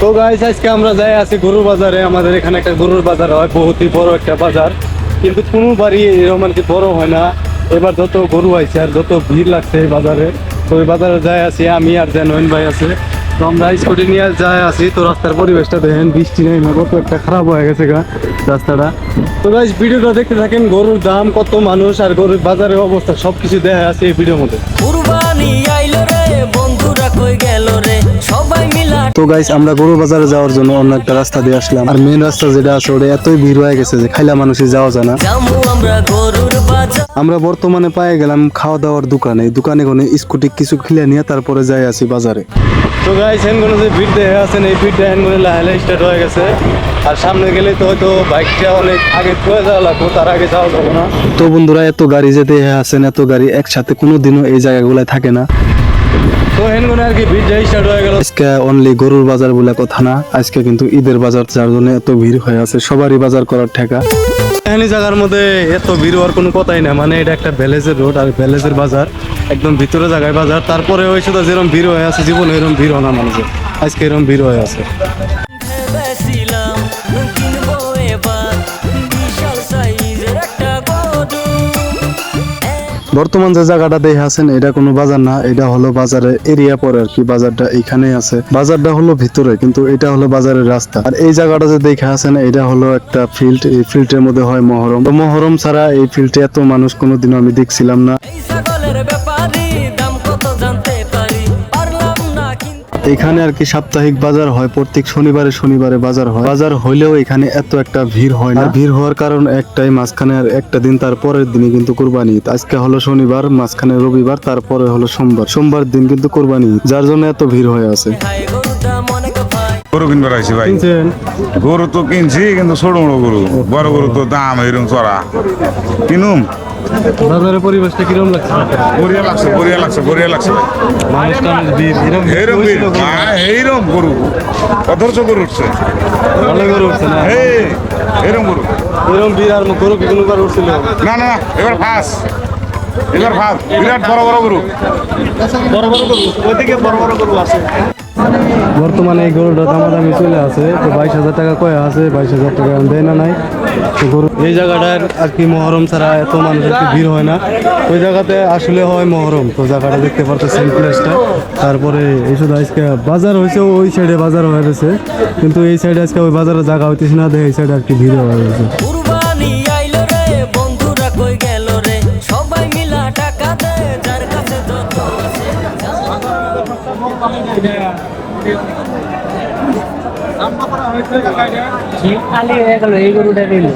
তো গাইস আজকে আমরা যাই আছি গরুর বাজারে। আমাদের এখানে একটা গরুর বাজার হয় বহুতই বড় একটা বাজার। কিন্তু কোনো বাড়ি এরকম আর কি বড় হয় না। এবার যত গরু আইছে আর যত ভিড় লাগছে এই বাজারে, তো ওই বাজারে যাই আছি, আমি আর যে নয়ন ভাই আছে। তো আমরা স্কুটি নিয়ে যাই আছি, তো রাস্তার পরিবেশটা দেখেন, বৃষ্টি নেই না কত একটা খারাপ হয়ে গেছে গা রাস্তাটা। তো গাইস ভিডিওটা দেখতে থাকেন, গরুর দাম, কত মানুষ আর গরুর বাজারের অবস্থা, সবকিছু দেখা আছে এই ভিডিওর মধ্যে। তো গাইস আমরা গরু বাজারে যাওয়ার জন্য অন্য একটা রাস্তা দিয়ে আসলাম। আর মেন রাস্তা যেটা আছে, ওটা এতই ভিড় হয়ে গেছে যে খাইলা মানুষই যাওয়া যায় না। আমরা বর্তমানে পায়ে গেলাম খাওয়া দাওয়ার দোকানে দোকানে কোনে স্কুটি কিছু খিলে নিয়ে তারপরে যাই আসি বাজারে। তো গাইস হেনগুলো যে ভিড় দেখে আছেন, এই ভিড়টা হেনগুলো লাহে স্টার্ট হয়ে গেছে। আর সামনে গেলে তো হয়তো বাইকটা অনেক আগে চলে যাওয়া লাগবো, তার আগে যাওয়া যাবে না। তো বন্ধুরা, এত গাড়ি যে দেখে আছেন, এত গাড়ি একসাথে কোনো দিনও এই জায়গাগুলোয় থাকে না। তো হেনগুলো আর কি ভিড় যাই স্টার্ট হয়ে গেল। আজকে অনলি গরুর বাজার বলে কথা না আজকে কিন্তু ঈদের বাজার যার জন্য এত ভিড় হয়ে আছে সবারই বাজার করার ঠেকা। এখানে জায়গার মধ্যে এত ভিড় হওয়ার কোনো কথাই না মানে এটা একটা ভ্যালেজের রোড আর ভ্যালেজের বাজার একদম ভিতরে জায়গায় বাজার তারপরে ওই শুধু যেরকম ভিড় হয়ে আছে জীবনে এরকম ভিড় হয় না মানুষের। আজকে এরকম ভিড় হয়ে আছে। ভেবেছিলাম কিনবো এবার বিশাল সাইজের একটা গরু। বর্তমান যে জায়গাটা দেখে আছেন, এটা কোনো বাজার না, এটা হলো বাজারে এরিয়া পরে আর কি, বাজারটা এখানে আছে। বাজারটা হলো ভিতরে, কিন্তু এটা হলো বাজারের রাস্তা। আর এই জায়গাটা যে দেখে আছেন, এটা হলো একটা ফিল্ড এই ফিল্ডের মধ্যে হয় মহরম। তো মহরম ছাড়া এই ফিল্ডে এত মানুষ কোনোদিনও আমি দেখছিলাম না। এখানে আর কি সাপ্তাহিক বাজার হয়। প্রত্যেক শনিবারে শনিবারে বাজার হয়। বাজার হলেও এখানে এত একটা ভিড় হয় না। ভিড় হওয়ার কারণ একটাই মাঝখানে আর একটা দিন তারপরের দিনে কিন্তু কোরবানি ঈদ। আজকে হলো শনিবার মাঝখানে রবিবার তারপরে হলো সোমবার। সোমবার দিন কিন্তু কোরবানি ঈদ, যার জন্য এত ভিড় হয়ে আছে। গরু কিনবার আইছি ভাই। গরু তো কিনছি কিন্তু ছোট বড় গরু। বড় গরু তো দাম এরকম চড়া। কিনুম? বাজারের পরিবেশটা কীরকম লাগছে? বড়িয়া লাগছে বড়িয়া লাগছে বড়িয়া লাগছে মানুষ টানুষ ভিড় এরকম এইরকম ভিড়, এইরকম গরু। অধৈর্য গরু উঠছে। ভালো করে উঠছে না? এরকম গরু। এরকম ভিড় আর গরু কি কোনোবার উঠছিল? না না না এবার ফাঁস। এবার ফাঁস। বিরাট বড় বড় গরু। বড় বড় গরু ওইদিকে বড় বড় গরু আছে। বর্তমানে এই গরুটা দামাদামি চলে আছে, তো বাইশ হাজার টাকা কয়ে আছে, বাইশ হাজার টাকা দেয় না নাই। তো গরু এই জায়গাটার আর কি মহরম ছাড়া এত মানুষের কি ভিড় হয় না। ওই জায়গাতে আসলে হয় মহরম, তো জায়গাটা দেখতে পারতেছেন প্লেসটা তারপরে এই শুধু আজকে বাজার হয়েছে ওই সাইডে বাজার হয়ে গেছে। কিন্তু এই সাইডে আজকে ওই বাজারে জায়গা হইতেছে না, দেখে এই সাইডে আর কি ভিড় হয়ে গেছে। এই গরুটা নিল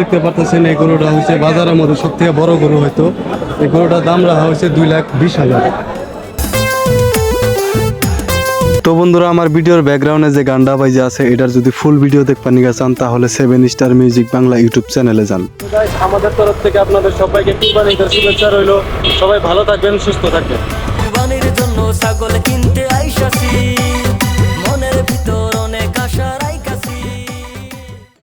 দেখতে পারতেছেন, এই গরুটা হচ্ছে বাজারের মধ্যে সব থেকে বড় গরু হয়তো। এই গরুটার দাম রাখা হয়েছে দুই লাখ বিশ হাজার। তো বন্ধুরা আমার ভিডিওর ব্যাকগ্রাউন্ডে যে গানটা বাজে আছে এটার যদি ফুল ভিডিও দেখতে নিয়ে চান তাহলে seven star music Bangla YouTube চ্যানেলে যান। আমাদের তরফ থেকে আপনাদের সবাইকে কুরবানির শুভেচ্ছা রইল। সবাই ভালো থাকবেন সুস্থ থাকবেন। কুরবানির জন্য ছাগল কিনতে আইসাছি।